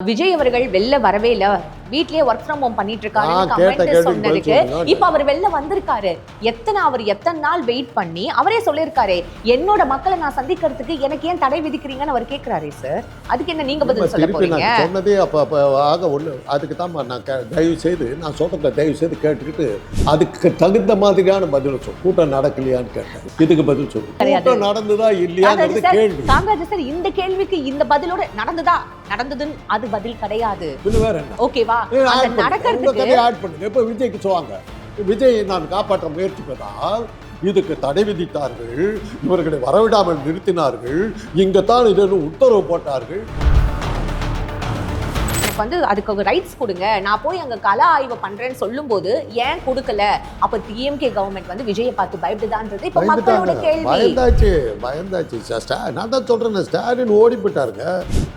விஜய் அவர்கள் வெளில வரவே இல்ல. வீட்லயே ஒர்க் ஃப்ரம் ஹோம் பண்ணிட்டு இருக்காரு சொன்னதுக்கு. இப்ப அவர் வெளில வந்திருக்காரு. எத்தனை அவர் எத்தனை நாள் வெயிட் பண்ணி அவரே சொல்லிருக்காரு என்னோட மக்களை நான் சந்திக்கிறதுக்கு எனக்கு ஏன் தடை விதிக்கிறீங்கன்னு அவர் கேக்குறாரு சார் அதுக்கு என்ன நீங்க பதில் சொல்ல போறீங்க நான் சொன்னதே அப்போ ஆக ஒன்று அதுக்கு தான் நான் தயவு செய்து நான் சொல்கிறத தயவு செய்து கேட்டுக்கிட்டு அதுக்கு தகுந்த மாதிரியான பதில் சொல்லு கூட்டம் நடக்கலையான்னு கேட்டேன். இதுக்கு பதில் சொல்லு. கூட்டம் நடந்ததா சார் கேள்வி. சார் இந்த கேள்விக்கு இந்த பதிலோட நடந்ததா நடந்ததுன்னு அது பதில் கிடையாது. ஓகேவா. உங்க நடக்கிறதுக்கு ஆட் பண்ணுங்க. இப்போ விஜய்க்கு சொல்லுவாங்க? விஜயை நான் காப்பாற்ற முயற்சிப்பதால் இதுக்கு தடை விதித்தார்கள். இவர்களை வரவிடாமல் நிறுத்தினார்கள். இங்கே தான் இதற்கு உத்தரவு போட்டார்கள். எனக்கு வந்து அதுக்கு ரைட்ஸ் கொடுங்க. நான் போய் அங்க கல ஆய்வு பண்றேன்னு சொல்லும்போது ஏன் கொடுக்கல? அப்ப டிஎம்கே கவர்மெண்ட் வந்து விஜயை பார்த்து பயப்படுதான்றது இப்ப மக்களோட கேள்வி. பயந்தாச்சு பயந்தாச்சு. நான் தான் சொல்றேன் ஸ்டாலின் ஓடி போயிட்டாருங்க.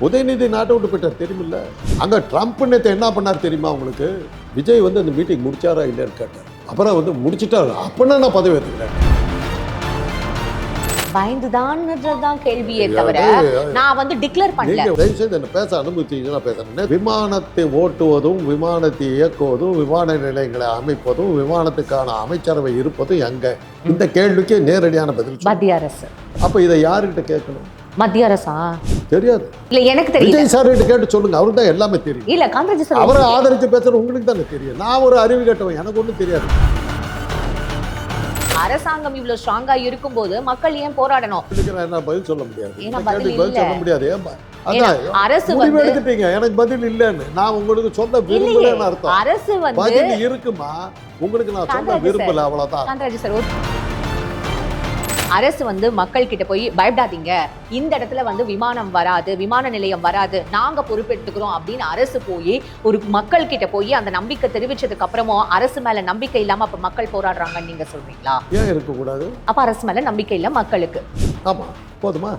உதயநிதி நாட்டை விட்டு போயிட்டார் தெரியுமில்ல? அங்க ட்ரம்ப் நேத்து என்ன பண்ணார் தெரியுமா உங்களுக்கு? விஜய் வந்து அந்த மீட்டிங் முடிச்சாரா இல்லையான்னு கேட்டார். அப்புறம் வந்து முடிச்சிட்டாரு. அப்படின்னா நான் பதவி ஏற்றுக்கிறேன் பயந்துதான்ன்றதுதான் கேள்வியே தவிர நான் வந்து டிக்ளேர் பண்ணல. தயவு செய்து என்ன பேச அனுமதிச்சீங்கன்னா பேசுறேன் விமானத்தை ஓட்டுவதும் விமானத்தை இயக்குவதும் விமான நிலையங்களை அமைப்பதும் விமானத்துக்கான அமைச்சரவை இருப்பதும் எங்க? இந்த கேள்விக்கு நேரடியான பதில். மத்திய அரசு. அப்ப இதை யாருக்கிட்ட கேட்கணும்? மத்திய அரசா? தெரியாது. இல்ல எனக்கு தெரியல விஜய் சார் கிட்ட கேட்டு சொல்லுங்க அவருக்கு தான் எல்லாமே தெரியும். இல்ல காமராஜ் சார் அவரை ஆதரிச்சு பேசுற உங்களுக்கு தானே தெரியும். நான் ஒரு அறிவு கேட்டவன் எனக்கு ஒன்றும் தெரியாது. அரசாங்கம் இவ்வளவு ஸ்ட்ராங்கா இருக்கும்போது மக்கள் ஏன் போராடணும்? பதில் சொல்ல முடியாது. அரசு வந்து எடுத்துட்டீங்க. எனக்கு பதில் இல்லைன்னு. நான் உங்களுக்கு இல்லையே. விரும்பலன்னு அர்த்தம். அரசு வந்து பதில் இருக்குமா? உங்களுக்கு நான் காந்தராஜ் விரும்பல அவ்வளவுதான். அரசு வந்து மக்கள் கிட்ட போய் பயப்படாதீங்க. இந்த இடத்துல வந்து விமானம் வராது விமான நிலையம் வராது. நாங்க பொறுப்பெடுத்துக்கிறோம் அப்படின்னு அரசு போய் ஒரு மக்கள் கிட்ட போய் அந்த நம்பிக்கை தெரிவிச்சதுக்கு அப்புறமும் அரசு மேல நம்பிக்கை இல்லாம அப்ப மக்கள் போராடுறாங்கன்னு நீங்க சொல்றீங்களா? ஏன் இருக்கக்கூடாது? அப்ப அரசு மேல நம்பிக்கை இல்ல மக்களுக்கு. ஆமா போதுமா?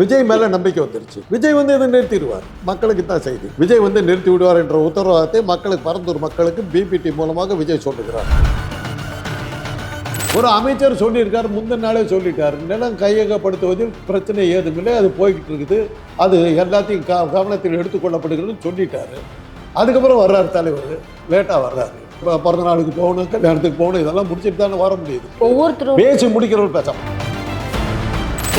விஜய் மேல நம்பிக்கை வந்துருச்சு. விஜய் வந்து இதை நிறுத்திடுவார். மக்களுக்கு தான் செய்தி. விஜய் வந்து நிறுத்தி விடுவார் என்ற உத்தரவாதத்தை மக்களுக்கு பரந்தூர் மக்களுக்கு பிபிடி மூலமாக விஜய் சொல்லுகிறார். ஒரு அமைச்சர் சொல்லியிருக்கார் முந்தின நாளே சொல்லிட்டார். நிலம் கையகப்படுத்துவதில் பிரச்சனை ஏதுமில்லை அது போய்கிட்டு இருக்குது. அது எல்லாத்தையும் க கவனத்தில் எடுத்துக்கொள்ளப்படுகிறதுன்னு சொல்லிட்டாரு. அதுக்கப்புறம் வர்றாரு தலைவர் லேட்டாக வர்றாரு. இப்போ பிறந்த நாளுக்கு போகணும் கல்யாணத்துக்கு போகணும் இதெல்லாம் முடிச்சுட்டு தானே வர முடியுது. ஒவ்வொருத்தரும் பேசி முடிக்கிறவர் பேசாம.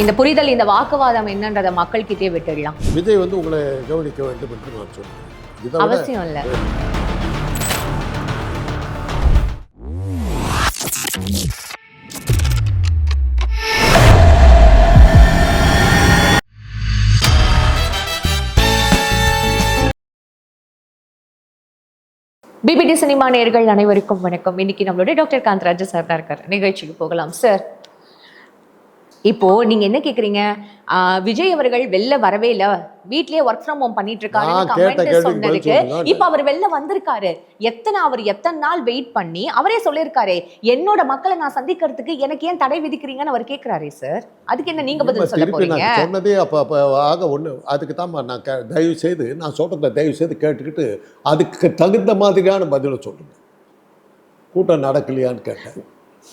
இந்த புரிதல் இந்த வாக்குவாதம் என்னன்றத மக்கள் கிட்டே விட்டுடலாம். விஜய் வந்து உங்களை கவனிக்க வேண்டும் என்று நான் சொல்றேன். அவசியம் இல்ல. பிபிடி சினிமா நேர்கள் அனைவருக்கும் வணக்கம். இன்னைக்கு நம்மளுடைய டாக்டர் காந்தராஜ் சார் தான் இருக்கார். நிகழ்ச்சிக்கு போகலாம். சார் இப்போ நீங்க என்ன கேக்குறீங்க? ஆஹ் விஜய் அவர்கள் வெளில வரவே இல்ல. வீட்லயே ஒர்க் ஃப்ரம் ஹோம் பண்ணிட்டு இருக்காரு. சொன்னதுக்கு. இப்ப அவர் வெளில வந்திருக்காரு. எத்தனை அவர் எத்தனை நாள் வெயிட் பண்ணி அவரே சொல்லிருக்காரு என்னோட மக்களை நான் சந்திக்கிறதுக்கு எனக்கு ஏன் தடை விதிக்கிறீங்கன்னு அவர் கேக்குறாரே சார் அதுக்கு என்ன நீங்க பதில் சொல்ல போறீங்க? சொன்னதே அப்போ அப்போ ஆக ஒன்று அதுக்கு தான் நான் தயவு செய்து நான் சொல்கிறத தயவு செய்து கேட்டுக்கிட்டு அதுக்கு தகுந்த மாதிரியான பதிலை சொல்லுங்க. கூட்டம் நடக்கலையான்னு கேட்டேன்.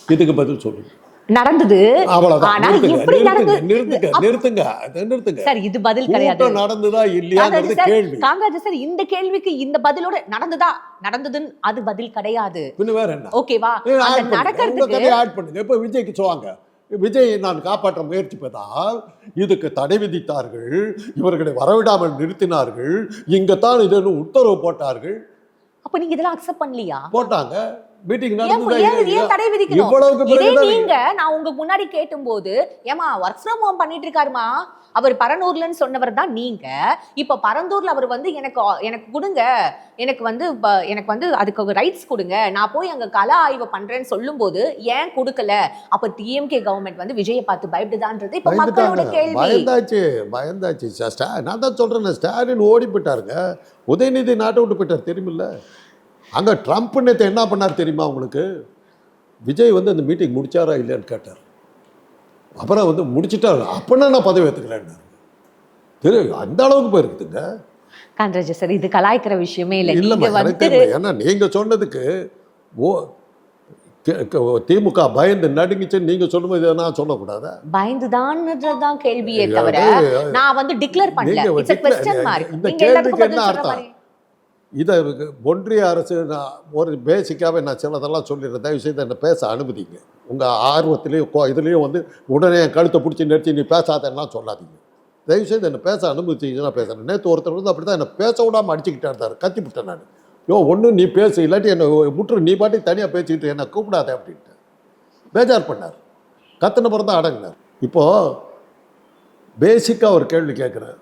இதுக்கு பதில் சொல்லுங்க. நடந்தது. ஆனா எப்படி நிறுத்துங்க நடந்தது? சார் இது பதில் கிடையாது. நடந்ததா இல்லையாங்கிறது காமராஜ் சார், கேள்வி. காமராஜ் சார் இந்த கேள்விக்கு இந்த பதிலோட நடந்ததா? நடந்ததுன்னு அது பதில் கிடையாது. வேற என்ன? ஓகேவா நடக்கிறதுக்கு ஆட் பண்ணுங்க. இப்போ விஜய்க்கு சொல்லுவாங்க? விஜயை நான் காப்பாற்ற முயற்சிப்பதால் இதுக்கு தடை விதித்தார்கள் இவர்களை வரவிடாமல் நிறுத்தினார்கள் இங்கே தான் இதற்கு உத்தரவு போட்டார்கள். அப்ப நீங்க இதெல்லாம் அக்செப்ட் பண்ணலையா? போட்டாங்க. மீட்டிங் நீங்க நான் உங்க முன்னாடி கேட்டும்போது ஏமா ஒர்க் ஃப்ரம் ஹோம் பண்ணிட்டு இருக்காருமா? அவர் பரனூர்லன்னு சொன்னவர் தான் நீங்க. இப்ப பரந்தூர்ல அவர் வந்து எனக்கு எனக்கு கொடுங்க. எனக்கு வந்து எனக்கு வந்து அதுக்கு ரைட்ஸ் கொடுங்க. நான் போய் அங்க கல ஆய்வு பண்றேன்னு சொல்லும்போது ஏன் கொடுக்கல? அப்ப டிஎம்கே கவர்மெண்ட் வந்து விஜயை பார்த்து பயப்படுதான்றது இப்ப மக்களோட கேள்வி. பயந்தாச்சு பயந்தாச்சு. நான் தான் சொல்கிறேன் ஸ்டாலின் ஓடி போயிட்டாருங்க. உதயநிதி நாட்டை விட்டு போயிட்டார் தெரியுமில்ல? அங்கே ட்ரம்ப் நேற்று என்ன பண்ணார் தெரியுமா உங்களுக்கு? விஜய் வந்து அந்த மீட்டிங் முடிச்சாரா இல்லையான்னு கேட்டார். அப்புறம் வந்து முடிச்சிட்டாரு. அப்படின்னா நான் பதவி ஏற்றுக்கிறேன் தெரியும் அந்த அளவுக்கு போயிருக்குதுங்க. காந்தராஜ் சார் இது கலாய்க்கிற விஷயமே இல்ல. தெரியல. ஏன்னா நீங்கள் சொன்னதுக்கு ஓ திமுக பயந்து நடுங்கிச்சுன்னு நீங்க சொல்லும்போது நான் சொல்லக்கூடாதா? பயந்துதான் கேள்வியே தவிர நான் வந்து டிக்ளேர் பண்ணல. இந்த கேள்விக்கு என்ன அர்த்தம்? இதை ஒன்றிய அரசு நான் ஒரு பேசிக்காகவே நான் சிலதெல்லாம் சொல்லிடுறேன். தயவு செய்து என்னை பேச அனுமதிங்க. உங்கள் ஆர்வத்திலையும் கோ இதுலேயும் வந்து உடனே என் கழுத்தை பிடிச்சி நிறுத்தி நீ பேசாதெல்லாம் சொல்லாதீங்க. தயவு செய்து என்னை பேச அனுமதிச்சிங்கன்னா பேசுகிறேன் நேற்று ஒருத்தர் வந்து அப்படி தான் என்னை பேச விடாமல் அடிச்சுக்கிட்டே இருந்தார். கத்தி விட்டேன் நான். யோ ஒன்று நீ பேசு இல்லாட்டி என்னை முற்று நீ பாட்டி தனியாக பேசிக்கிட்டு என்னை கூப்பிடாத அப்படின்ட்டு. பேஜார் பண்ணார். கத்தின பிறந்தான் அடங்கினார். இப்போது பேசிக்காக ஒரு கேள்வி கேட்குறேன்.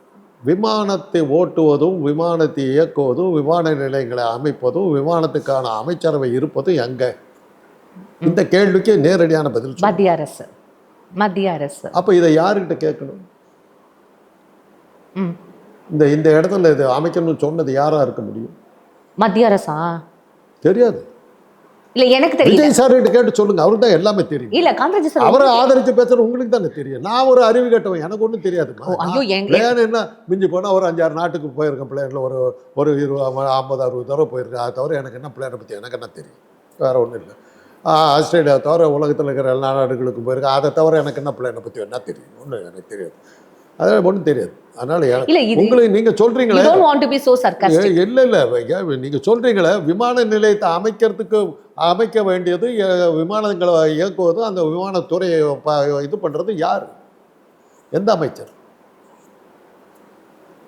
விமானத்தை ஓட்டுவதும் விமானத்தை இயக்குவதும் விமான நிலையங்களை அமைப்பதும் விமானத்துக்கான அமைச்சரவை இருப்பதும் எங்கே? இந்த கேள்விக்கு நேரடியான பதில். மத்திய அரசு. மத்திய அரசு. அப்போ இதை யாருக்கிட்ட கேட்கணும். இந்த இந்த இடத்துல இது அமைக்கணும்னு சொன்னது யாரா இருக்க முடியும்? மத்திய அரசா? தெரியாது. இல்ல எனக்கு தெரியல. விஜய் சார் கிட்ட கேட்டு சொல்லுங்க அவருக்கு தான் எல்லாமே தெரியும். இல்ல காந்திராஜ் சார் அவரை ஆதரிச்சு பேசுற உங்களுக்கு தானே தெரியும். நான் ஒரு அறிவு கேட்டவன் எனக்கு ஒன்றும் எங்க பிளேன் என்ன மிஞ்சி போனால் ஒரு அஞ்சாறு நாட்டுக்கு போயிருக்கேன் பிளேனில் ஒரு ஒரு இருபது ஐம்பது அறுபது தடவை போயிருக்கேன். அது தவிர எனக்கு என்ன பிளேனை பற்றி எனக்கு என்ன தெரியும்? வேறு ஒன்றும் இல்லை. ஆஸ்திரேலியா தவிர உலகத்தில் இருக்கிற எல்லா நாடுகளுக்கும் போயிருக்கேன். அதை தவிர எனக்கு என்ன பிளேனை பற்றி என்ன தெரியும்? ஒன்றும் எனக்கு தெரியாது. அதெல்லாம் ஒன்றும் தெரியாது. அதனால் உங்களுக்கு so sarcastic. இல்லை இல்லை. நீங்கள் சொல்கிறீங்களே விமான நிலையத்தை அமைக்கிறதுக்கு அமைக்க வேண்டியது விமானங்களை இயக்குவது அந்த விமானத்துறையை இது பண்ணுறது யார்? எந்த அமைச்சர்?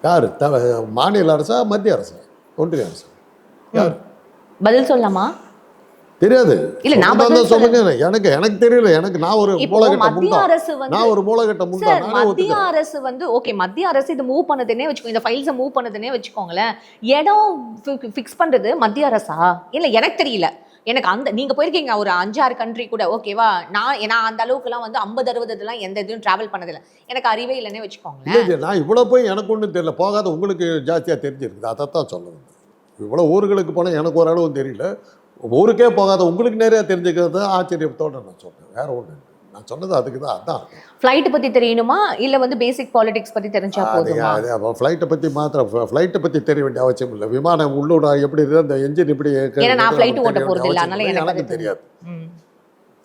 யார்? மாநில அரசா மத்திய அரசா? ஒன்றிய அரசா? யார்? பதில் சொல்லலாமா? தெரியாது. இல்ல, நான் பதில் சொல்லுங்க. எனக்கு எனக்கு தெரியல. எனக்கு நான் ஒரு மூலகட்ட மத்திய முண்டா அரசு வந்து நான் ஒரு மூலகட்ட நானே மத்திய அரசு வந்து ஓகே மத்திய அரசு இது மூவ் பண்ணதுனே வச்சுக்கோ இந்த ஃபைல்ஸை மூவ் பண்ணதுனே வச்சுக்கோங்களேன். இடம் ஃபிக்ஸ் பண்றது மத்திய அரசா? இல்ல எனக்கு தெரியல. எனக்கு அந்த நீங்க போயிருக்கீங்க ஒரு அஞ்சாறு கண்ட்ரி கூட ஓகேவா நான் நான் அந்த அளவுக்குலாம் வந்து ஐம்பது அறுபது இதெல்லாம் எந்த இதுவும் டிராவல் பண்ணதில்லை. எனக்கு அறிவே இல்லைன்னே இல்லை, நான் இவ்வளோ போய் எனக்கு ஒன்றும் தெரியல. போகாத உங்களுக்கு ஜாஸ்தியாக தெரிஞ்சிருக்குது. அதைத்தான் சொல்ல வந்தேன் இவ்வளோ ஊர்களுக்கு போனால் எனக்கு ஓரளவும் தெரியல. ஊருக்கே போகாத உங்களுக்கு நிறையா தெரிஞ்சுக்கிறது ஆச்சரியத்தோட நான் சொன்னேன் வேற ஒன்று நான் சொன்னது அதுக்கு தான் அதான். ஃப்ளைட் பத்தி தெரியணுமா? இல்ல வந்து பேசிக் பாலிடிக்ஸ் பத்தி தெரிஞ்சா போதுமா? அது அப்போ ஃப்ளைட்டை பற்றி மாத்திரம் ஃப்ளைட்டை பற்றி தெரிய வேண்டிய அவசியம் இல்லை. விமானம் உள்ளூட எப்படி இருக்குது அந்த என்ஜின் ஏன்னா நான் தெரிய ஓட்ட போறது இல்ல, அதனால. எனக்கு தெரியாது.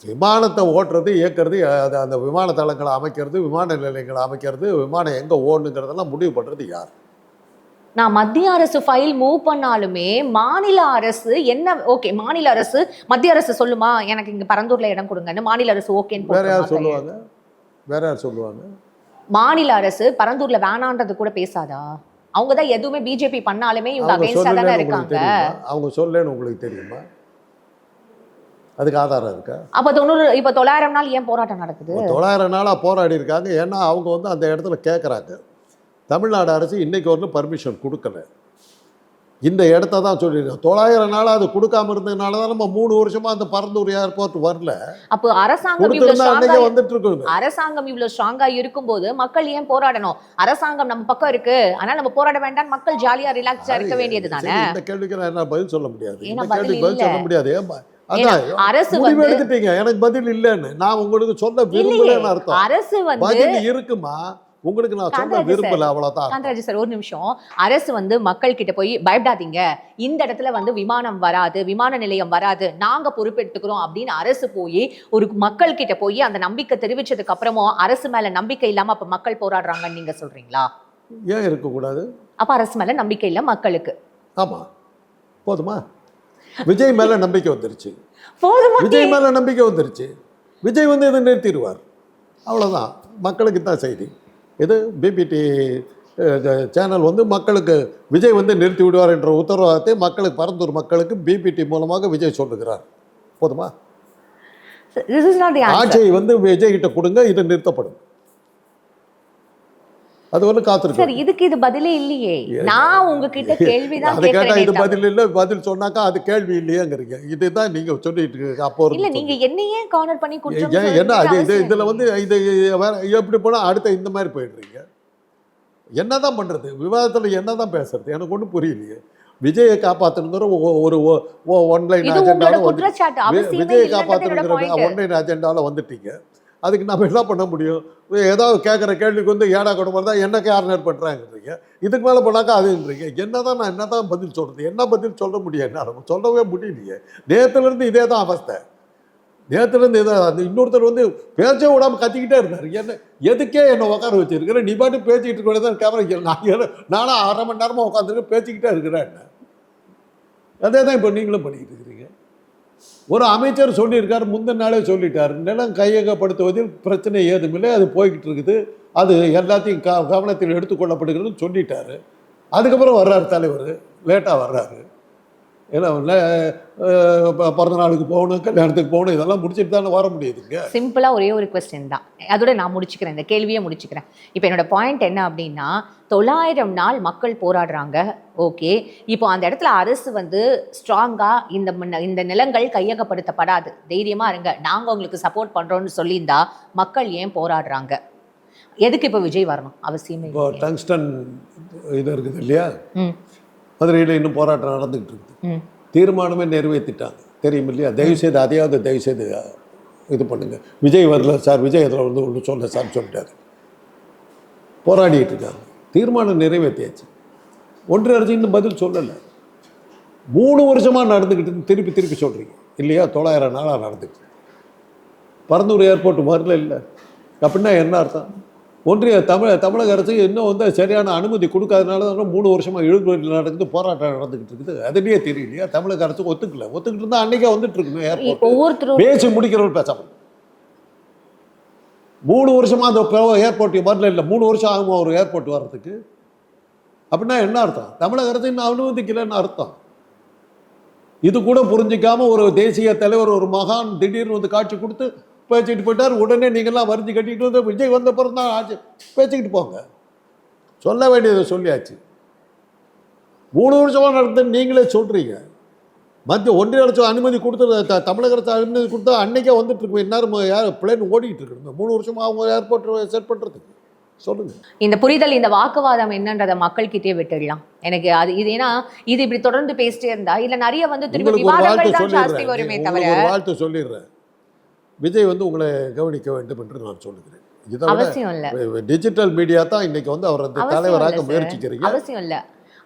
விமானத்தை ஓட்டுறது இயக்கிறது அது அந்த விமான தளங்களை அமைக்கிறது விமான நிலையங்களை அமைக்கிறது விமானம் எங்கே ஓடணுங்கிறதெல்லாம் முடிவு பண்ணுறது யார்? நான் மத்திய அரசு ஃபைல் மூவ் பண்ணாலுமே மாநில அரசு என்ன ஓகே மாநில அரசு மத்திய அரசு சொல்லுமா? எனக்கு இங்க பரந்தூர்ல இடம் கொடுங்கன்னு மாநில அரசு ஓகேன்னு வேற யார்? சொல்லுவாங்க? வேற யார் சொல்லுவாங்க? மாநில அரசு பரந்தூர்ல வேணான்றது கூட பேசாதா? அவங்க தான் எதுவுமே பிஜேபி பண்ணாலுமே இவங்க அகைன்ஸ்டா தானே இருக்காங்க. அவங்க சொல்லலன்னு உங்களுக்கு தெரியுமா? அதுக்கு ஆதாரம் இருக்கா? அப்ப தொண்ணூறு இப்ப தொள்ளாயிரம் நாள் ஏன் போராட்டம் நடக்குது? தொள்ளாயிரம் நாளாக போராடி இருக்காங்க. ஏன்னா அவங்க வந்து அந்த இடத்துல கேட்குறாங்க தமிழ்நாடு அரசு இன்னைக்கு வரலும் பர்மிஷன் கொடுக்கல. இந்த இடத்த தான் சொல்லியிருக்காங்க. தொள்ளாயிரம் நாளாக அது கொடுக்காம இருந்ததுனால தான் நம்ம மூணு வருஷமா அந்த பரந்தூர் ஏர்போர்ட் வரல. அப்போ அரசாங்கம் வந்துட்டு இருக்குங்க அரசாங்கம் இவ்வளவு ஸ்ட்ராங்கா இருக்கும்போது மக்கள் ஏன் போராடணும்? அரசாங்கம் நம்ம பக்கம் இருக்கு. அதனால நம்ம போராட வேண்டாம் மக்கள் ஜாலியா ரிலாக்ஸா இருக்க வேண்டியது தானே இந்த கேள்விக்கு நான் என்ன பதில் சொல்ல முடியாது? இந்த பதில் கேள்விக்கு பதில் இல்ல. சொல்ல முடியாது. அரசு எடுத்துட்டீங்க. எனக்கு பதில் இல்லைன்னு. நான் உங்களுக்கு சொல்ல இல்லையே. விரும்பலன்னு அர்த்தம். அரசு வந்து பதில் இருக்குமா? உங்களுக்கு நான் சொல்ல விரும்பல அவ்வளவுதான் காந்தராஜ் சார் ஒரு நிமிஷம். அரசு வந்து மக்கள் கிட்ட போய் பயப்படாதீங்க. இந்த இடத்துல வந்து விமானம் வராது விமான நிலையம் வராது. நாங்க பொறுப்பெடுத்துக்கிறோம் அப்படின்னு அரசு போய் ஒரு மக்கள் கிட்ட போய் அந்த நம்பிக்கை தெரிவிச்சதுக்கு அப்புறமும் அரசு மேல நம்பிக்கை இல்லாம அப்ப மக்கள் போராடுறாங்கன்னு நீங்க சொல்றீங்களா? ஏன் இருக்கக்கூடாது? அப்ப அரசு மேல நம்பிக்கை இல்ல மக்களுக்கு. ஆமா. போதுமா? விஜய் மேல நம்பிக்கை வந்துருச்சு. போதுமா? விஜய் மேல நம்பிக்கை வந்துருச்சு. விஜய் வந்து இதை நிறுத்திடுவார். அவ்வளவுதான். மக்களுக்கு தான் செய்தி. இது பிபிடி சேனல் வந்து மக்களுக்கு விஜய் வந்து நிறுத்தி விடுவார் என்ற உத்தரவாதத்தை மக்களுக்கு பரந்தூர் மக்களுக்கு பிபிடி மூலமாக விஜய் சொல்லுகிறார். போதுமா? ஆட்சியை வந்து விஜய் கிட்ட கொடுங்க இது நிறுத்தப்படும். அது வந்து சார் காத்திருக்கோம் இதுக்கு இது பதிலே இல்லையே. நான் உங்ககிட்ட கேள்விதான் அது கேட்டா இது பதில் இல்லை பதில் சொன்னாக்கா அது கேள்வி இல்லையேங்கிறீங்க. இதுதான் நீங்க சொல்லிட்டு இருக்க அப்போ இல்ல இருந்து நீங்க என்னையே கார்னர் பண்ணி ஏன் என்ன அது இது இதில் வந்து இது வேற எப்படி போனால் அடுத்த இந்த மாதிரி போயிடுறீங்க. என்னதான் பண்றது? விவாதத்தில் என்னதான் பேசுறது? எனக்கு ஒன்றும் புரியலையே. விஜயை காப்பாற்றணுங்கிற ஒரு ஒன்லைன் அஜெண்டாவில் விஜயை காப்பாற்றணுங்கிற ஒன்லைன் அஜெண்டாவில் வந்துட்டீங்க. அதுக்கு நம்ம என்ன பண்ண முடியும்? ஏதாவது கேட்குற கேள்விக்கு வந்து ஏடா குடும்பம் தான் என்ன கார்னர் பண்ணுறாங்கன்றீங்க இதுக்கு மேலே பண்ணாக்கா அதுன்றீங்க என்ன தான் நான் என்னதான் பதில் சொல்கிறது என்ன பதில் சொல்ல முடியும்? என்னால் சொல்லவே முடியலையே. நேற்றுலேருந்து இதே தான் அவஸ்தை. நேற்றுலேருந்து இதை அந்த இன்னொருத்தர் வந்து பேச்சே விடாமல் கத்திக்கிட்டே இருந்தார். என்ன எதுக்கே என்னை உட்கார வச்சிருக்கிற? நீ பாட்டு பேசிக்கிட்டு இருக்க கேமரா நான் நானும் அரை மணி நேரமாக உட்காந்துருக்க பேசிக்கிட்டே இருக்கிறேன். அதே தான் இப்போ நீங்களும் பண்ணிக்கிட்டு இருக்கிறீங்க. ஒரு அமைச்சர் சொல்லியிருக்கார் முந்தின நாளே சொல்லிட்டார். நிலம் கையகப்படுத்துவதில் பிரச்சனை ஏதுமில்லை அது போய்கிட்டு இருக்குது. அது எல்லாத்தையும் க கவனத்தில் எடுத்துக்கொள்ளப்படுகிறதுன்னு சொல்லிட்டாரு. அதுக்கப்புறம் வர்றார் தலைவர் லேட்டாக வர்றாரு. ஏன்னா பிறந்த நாளுக்கு போகணும் கல்யாணத்துக்கு போகணும் இதெல்லாம் முடிச்சுட்டு தானே வர முடியுதுங்க சிம்பிளா ஒரே ஒரு கொஸ்டின் தான். அதோட நான் முடிச்சுக்கிறேன் இந்த கேள்வியே முடிச்சுக்கிறேன். இப்போ என்னோட பாயிண்ட் என்ன அப்படின்னா தொள்ளாயிரம் நாள் மக்கள் போராடுறாங்க ஓகே இப்போ அந்த இடத்துல அரசு வந்து ஸ்ட்ராங்கா இந்த மண்ண- இந்த நிலங்கள் கையகப்படுத்தப்படாது. தைரியமா இருங்க. நாங்க உங்களுக்கு சப்போர்ட் பண்றோம்னு சொல்லியிருந்தா மக்கள் ஏன் போராடுறாங்க? எதுக்கு இப்போ விஜய் வரணும்? அவசியமே இப்போ. டங்ஸ்டன் இது இருக்குது இல்லையா? மதுரையில் இன்னும் போராட்டம் நடந்துக்கிட்டு இருக்குது. தீர்மானமே நிறைவேற்றிட்டாங்க தெரியும் இல்லையா? தயவுசெய்து அதையாவது தயவுசெய்து அஹ், இது பண்ணுங்க. விஜய் வரல சார் விஜய் அதில் வந்து ஒன்றும் சொல்ல சார் சொல்லிட்டாரு. போராடிட்டு இருக்காங்க. தீர்மானம் நிறைவேற்றியாச்சு ஒன்றிய அரசு இன்னும் பதில் சொல்லலை. மூணு வருஷமாக நடந்துக்கிட்டு திருப்பி திருப்பி சொல்கிறீங்க இல்லையா? தொள்ளாயிரம் நாளாக நடந்துக்கிட்டு பரந்தூர் ஏர்போர்ட் வரல இல்லை. அப்படின்னா என்ன அர்த்தம்? ஒன்றிய தமிழ் தமிழக அரசு இன்னும் வந்து சரியான அனுமதி கொடுக்காதனால தான் மூணு வருஷமாக இழுபறியில் நடக்குது போராட்டம் நடந்துக்கிட்டு இருக்குது. அதுலேயே தெரியலையா? தமிழக அரசு ஒத்துக்கல. ஒத்துக்கிட்டு இருந்தால் அன்றைக்கே வந்துட்டு இருக்கணும் ஏர்போர்ட் பேசி முடிக்கிறவங்க பேசாமல் மூணு வருஷமா அந்த ஏர்போர்ட் வரல இல்லை. மூணு வருஷம் ஆகுமா ஒரு ஏர்போர்ட் வர்றதுக்கு? அப்படின்னா என்ன அர்த்தம்? தமிழக அரசு இன்னும் அனுமதிக்கலைன்னு அர்த்தம். இது கூட புரிஞ்சிக்காம ஒரு தேசிய தலைவர் ஒரு மகான் திடீர்னு வந்து காட்சி கொடுத்து பேசிக்கிட்டு போயிட்டார். உடனே நீங்கள்லாம் வரிஞ்சு கட்டிட்டு வந்து விஜய் வந்த பிறகு தான் ஆச்சு. பேசிக்கிட்டு போங்க. சொல்ல வேண்டியதை சொல்லியாச்சு. மூணு வருஷமா நடந்தது நீங்களே சொல்றீங்க. மத்திய ஒன்றிய அரசு அனுமதி கொடுத்து தமிழக அரசு அனுமதி கொடுத்தா அன்னைக்கே வந்துட்டு இருக்கும் இந்நேரம் யார் பிளேன் ஓடிட்டு இருக்கு. மூணு வருஷமா அவங்க ஏர்போர்ட் செட் பண்றதுக்கு. சொல்லுங்க. இந்த புரிதல் இந்த வாக்குவாதம் என்னன்றதை மக்கள்கிட்டயே விட்டுடலாம். எனக்கு அது இது ஏன்னா இது இப்படி தொடர்ந்து பேசிட்டே இருந்தா இல்ல நிறைய வந்து திரும்ப விவாதங்கள் தான் ஜாஸ்தி வருமே தவிர. வாழ்த்து சொல்லிடுறேன். விஜய் வந்து உங்களை கவனிக்க வேண்டும் என்று நான் சொல்லுகிறேன். இதை விட அவசியம் இல்ல. டிஜிட்டல் மீடியா தான் இன்னைக்கு வந்து அவர் அவசியம் தலைவராக. முயற்சிக்கிறீங்க. அவசியம் இல்ல.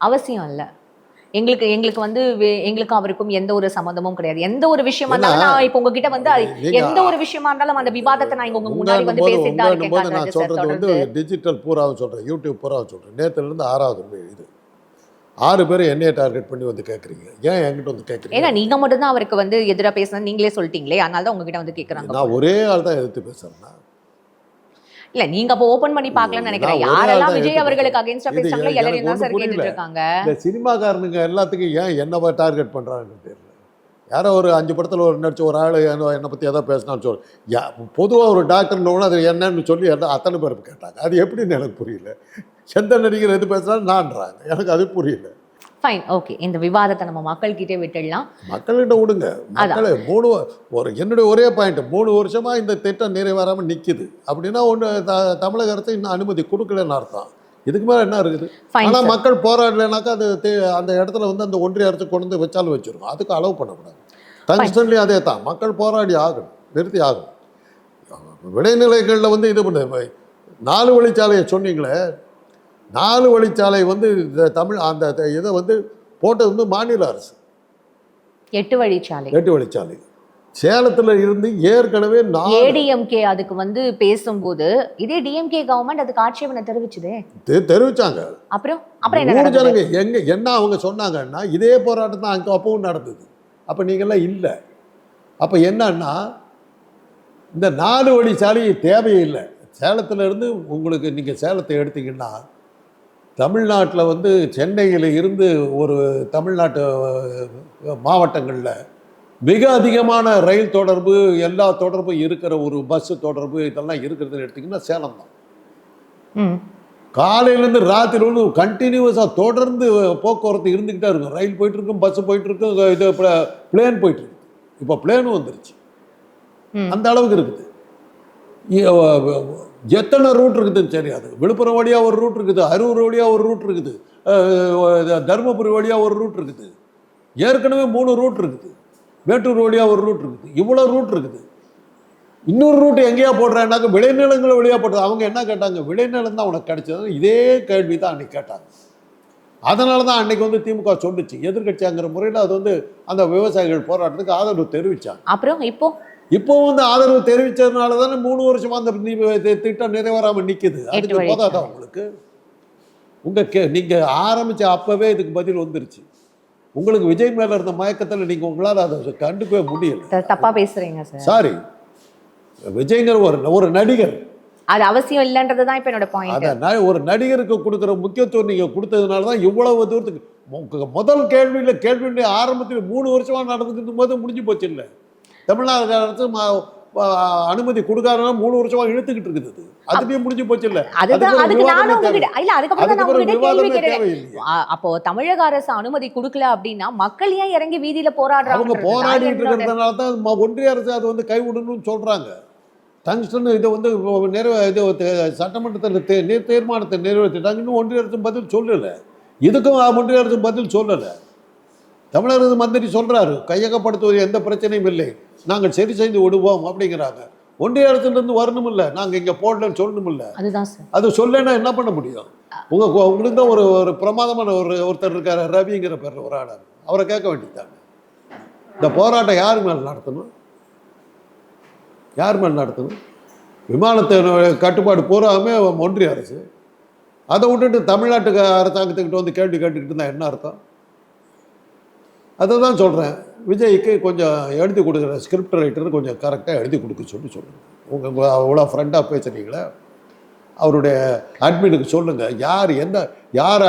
அவசியம் இல்ல. எங்களுக்கு எங்களுக்கு வந்து எங்களுக்கும் அவருக்கும் எந்த ஒரு சம்மந்தமும் கிடையாது. எந்த ஒரு விஷயமா இருந்தாலும் நான் இப்போ உங்ககிட்ட வந்து எந்த ஒரு விஷயமா இருந்தாலும் அந்த விவாதத்தை நான் இங்க உங்க முன்னாடி வந்து பேசிட்டு தான் இருக்கேன். நான் சொல்றது வந்து டிஜிட்டல் பூராவை சொல்றேன். யூடியூப் பூராவை சொல்றேன். நேத்துல இருந்து ஆறாவது இது. ஆறு பேர் என்னைய டார்கெட் பண்ணி வந்து கேட்குறீங்க ஏன் என்கிட்ட வந்து கேட்குறீங்க ஏன்னா நீங்க மட்டும் தான் அவருக்கு வந்து எதிரா பேசணும் நீங்களே சொல்லிட்டீங்களே அதனால தான் உங்ககிட்ட வந்து கேக்குறாங்க. நான் ஒரே ஆள் தான் எதிர்த்து பேசுறேன்னா? இல்ல நீங்க அப்ப ஓபன் பண்ணி பார்க்கலாம்னு நினைக்கிறேன். யாரெல்லாம் விஜய் அவர்களுக்கு அகைன்ஸ்டா பேசுறாங்களோ தான் ஒண்ணும் சார் கேட்டுட்டு. இருக்காங்க. இந்த சினிமாக்காரனுங்க எல்லாத்துக்கும் ஏன் என்னவா டார்கெட் பண்ணுறாங்கன்னு தெரியல. யாரோ ஒரு அஞ்சு படத்தில் ஒரு நடிச்ச ஒரு ஆள் என்ன என்னை பற்றி எதாவது பேசினான்னு சொல்லு பொதுவாக ஒரு டாக்டர்னு அது என்னன்னு சொல்லி எல்லாம் அத்தனை பேர் கேட்டாங்க. அது எப்படின்னு எனக்கு புரியல. எந்த நடிகர் எது பேசுனாலும் நான்றாங்க. எனக்கு அது புரியல. ஃபைன் ஓகே இந்த விவாதத்தை நம்ம மக்கள்கிட்டே விட்டுடலாம். மக்கள்கிட்ட விடுங்க. மக்களை மூணு ஒரு என்னுடைய ஒரே பாயிண்ட் மூணு வருஷமா இந்த திட்டம் நிறைவேறாமல் நிக்குது. அப்படின்னா ஒன்று தமிழக அரசு இன்னும் அனுமதி கொடுக்கலன்னு அர்த்தம். இதுக்கு மேலே என்ன இருக்குது? ஆனால் மக்கள் போராடலைனாக்கா அது தே- அந்த இடத்துல வந்து அந்த ஒன்றிய அரசு கொண்டு வந்து வச்சாலும் வச்சிருக்கும். அதுக்கு அலோவ் பண்ணக்கூடாது. டங்ஸ்டன்லேயும் அதே தான். மக்கள் போராடி ஆகணும் நிறுத்தி ஆகணும். விளைநிலைகளில் வந்து இது பண்ணு நாலு வழிச்சாலையை சொன்னீங்களே நாலு வழிச்சாலை வந்து தமிழ் அந்த இதை வந்து போட்டது வந்து மாநில அரசு. எட்டு வழிச்சாலை. எட்டு வழிச்சாலை. சேலத்தில் இருந்து ஏற்கனவே ஏடிஎம்கே அதுக்கு வந்து பேசும்போது இதே டிஎம்கே கவர்மெண்ட் அதுக்கு ஆட்சேபனை தெரிவிச்சுதே. தெரிவிச்சாங்க. அப்புறம் அப்புறம் ஊர்? ஜனங்க எங்க என்ன அவங்க சொன்னாங்கன்னா இதே போராட்டம் தான் அங்கே அப்பவும் நடந்தது. அப்போ நீங்கள்லாம் இல்லை. அப்போ என்னன்னா இந்த நாலு வழி சாலை தேவையில்லை சேலத்துல இருந்து உங்களுக்கு நீங்கள் சேலத்தை எடுத்தீங்கன்னா தமிழ்நாட்டில் வந்து சென்னையில் இருந்து ஒரு தமிழ்நாட்டு மாவட்டங்களில் மிக அதிகமான ரயில் தொடர்பு எல்லா தொடர்பும் இருக்கிற ஒரு பஸ் தொடர்பு இதெல்லாம் இருக்கிறதுன்னு எடுத்திங்கன்னா சேலம் தான். காலையிலேருந்து ராத்திரி வந்து கண்டினியூஸாக தொடர்ந்து போக்குவரத்து இருந்துக்கிட்டே இருக்கும். ரயில் போயிட்டு இருக்கும் பஸ் போயிட்டு இருக்கும் இது பிளேன் போயிட்டு இருக்கு இப்போ பிளேனும் வந்துருச்சு. அந்த அளவுக்கு இருக்குது. எத்தனை ரூட் இருக்குதுன்னு தெரியாது. விழுப்புரம் வழியாக ஒரு ரூட் இருக்குது அரூர் வழியாக ஒரு ரூட் இருக்குது தருமபுரி வழியாக ஒரு ரூட் இருக்குது. ஏற்கனவே மூணு ரூட் இருக்குது. மேட்டூர் வழியாக ஒரு ரூட் இருக்குது. இவ்வளோ ரூட் இருக்குது. இன்னொரு ரூட் எங்கேயா போடுறேன்னாக்க விளைநிலங்கள் வழியாக போடுறது. அவங்க என்ன கேட்டாங்க? விளைநிலம் தான் உனக்கு கிடைச்சது. இதே கேள்வி தான் அன்னைக்கு கேட்டாங்க. அதனால தான் அன்னைக்கு வந்து திமுக சொல்லுச்சு எதிர்க்கட்சிங்கிற முறையில் அது வந்து அந்த விவசாயிகள் போராட்டத்துக்கு ஆதரவு தெரிவிச்சாங்க. அப்புறம் இப்போ? இப்போ வந்து ஆதரவு தெரிவிச்சதுனால தானே மூணு வருஷமா அந்த திட்டம் நிறைவேறாம நிக்குது. அதுக்கு வழி போதாதா உங்களுக்கு? உங்க கே நீங்க ஆரம்பிச்ச அப்பவே இதுக்கு பதில் வந்துருச்சு. உங்களுக்கு விஜய் மேல இருந்த மயக்கத்துல நீங்க உங்களால அதை கண்டுக்கவே முடியல. தப்பா பேசுறீங்க சார் சாரி விஜய்ங்கிற ஒரு ஒரு நடிகர். அது அவசியம் இல்லைன்றது தான் இப்ப என்னோட பாயிண்ட் ஒரு நடிகருக்கு கொடுக்குற முக்கியத்துவம் நீங்க கொடுத்ததுனால தான் இவ்வளவு தூரத்துக்கு முதல் கேள்வியில கேள்வியுடைய ஆரம்பத்தில் மூணு வருஷமா நடந்துக்கிட்டு போது முடிஞ்சு போச்சு இல்லை. தமிழ்நாடு அரசு அனுமதி கொடுக்காதனால மூணு வருஷமா இழுத்துக்கிட்டு இருக்குது அது. அதுலயும் முடிஞ்சு போச்சு இல்ல அதுதான் அதுக்கு நானும் உங்ககிட்ட இல்ல அதுக்கப்புறம் நான் உங்ககிட்ட கேள்வி கேட்டேன். அப்போ தமிழக அரசு அனுமதி கொடுக்கல அப்படின்னா மக்கள் ஏன் இறங்கி வீதியில அவங்க போராடுறாங்க போராடிட்டு இருக்கிறதுனால தான் ஒன்றிய அரசு அது வந்து கைவிடணும்னு சொல்றாங்க. டங்ஸ்டன் இதை வந்து நிறைவே இது சட்டமன்றத்தில் தீர்மானத்தை நிறைவேற்றிட்டாங்க. இன்னும் ஒன்றிய அரசு பதில் சொல்லலை. இதுக்கும் ஒன்றிய அரசு பதில் சொல்லலை. தமிழக அரசு மந்திரி சொல்றாரு கையகப்படுத்துவது எந்த பிரச்சனையும் இல்லை. நாங்கள் சரி செய்து விடுவோம் அப்படிங்கிறாங்க. ஒன்றிய அரசுலேருந்து வரணும் இல்லை. நாங்கள் இங்கே போடலன்னு சொல்லணும் இல்லை. அதுதான் அது சொல்லலைன்னா என்ன பண்ண முடியும்? உங்க உங்களுக்கு தான் ஒரு ஒரு பிரமாதமான ஒரு ஒருத்தர் இருக்காரு ரவிங்கிற பேர் ஒரு ஆளர் அவரை கேட்க வேண்டியதாங்க இந்த போராட்டம் யார் மேல் நடத்தணும்? யார் மேல் நடத்தணும்? விமானத்தை கட்டுப்பாடு பூராமே ஒன்றிய அரசு. அதை விட்டுட்டு தமிழ்நாட்டுக்கு அரசாங்கத்துக்கிட்ட வந்து கேள்வி கேட்டுக்கிட்டு இருந்தா என்ன அர்த்தம்? அதை தான் சொல்கிறேன் விஜய்க்கு கொஞ்சம் எழுதி கொடுக்குற ஸ்கிரிப்ட் ரைட்டர் கொஞ்சம் கரெக்டாக எழுதி கொடுக்க சொல்லி சொல்லுங்கள் உங்கள் அவ்வளோ ஃப்ரெண்டாக பேசுகிறீங்களே அவருடைய அட்மினுக்கு சொல்லுங்கள் யார் என்ன யார்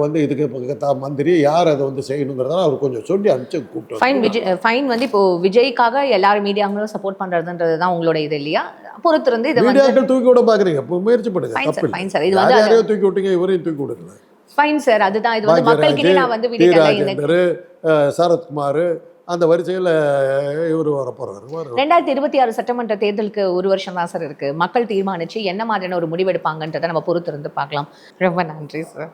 வந்து இதுக்கு இப்ப த- மந்திரி யார் அதை வந்து செய்யணுங்கிறதெல்லாம் அவர் கொஞ்சம் சொல்லி அனுப்பிச்சு கூப்பிட்டு ஃபைன் விஜய் ஃபைன் வந்து இப்போ விஜய்க்காக எல்லாரும் மீடியாங்களும் சப்போர்ட் பண்றதுன்றது தான் உங்களோட இது இல்லையா? பொறுத்து இருந்து இதை மீடியாக்கள் தூக்கி விட பார்க்குறீங்க முயற்சி பண்ணுங்க. ஃபைன் சார் இது வந்து தூக்கி விட்டீங்க இவரையும் தூக்கி விடுங்க ஃபைன் சார் அதுதான். இது வந்து மக்கள்கிட்ட நான் வந்து அஹ், சரத்குமார். அந்த வரிசையில் இவர் வர. போகிறாரு ரெண்டாயிரத்தி இருபத்தி ஆறு சட்டமன்ற தேர்தலுக்கு ஒரு வருஷம் தான் சார் இருக்கு. மக்கள் தீர்மானிச்சு என்ன மாதிரியான ஒரு முடிவெடுப்பாங்கன்றதை நம்ம பொறுத்து இருந்து பார்க்கலாம். ரொம்ப நன்றி சார்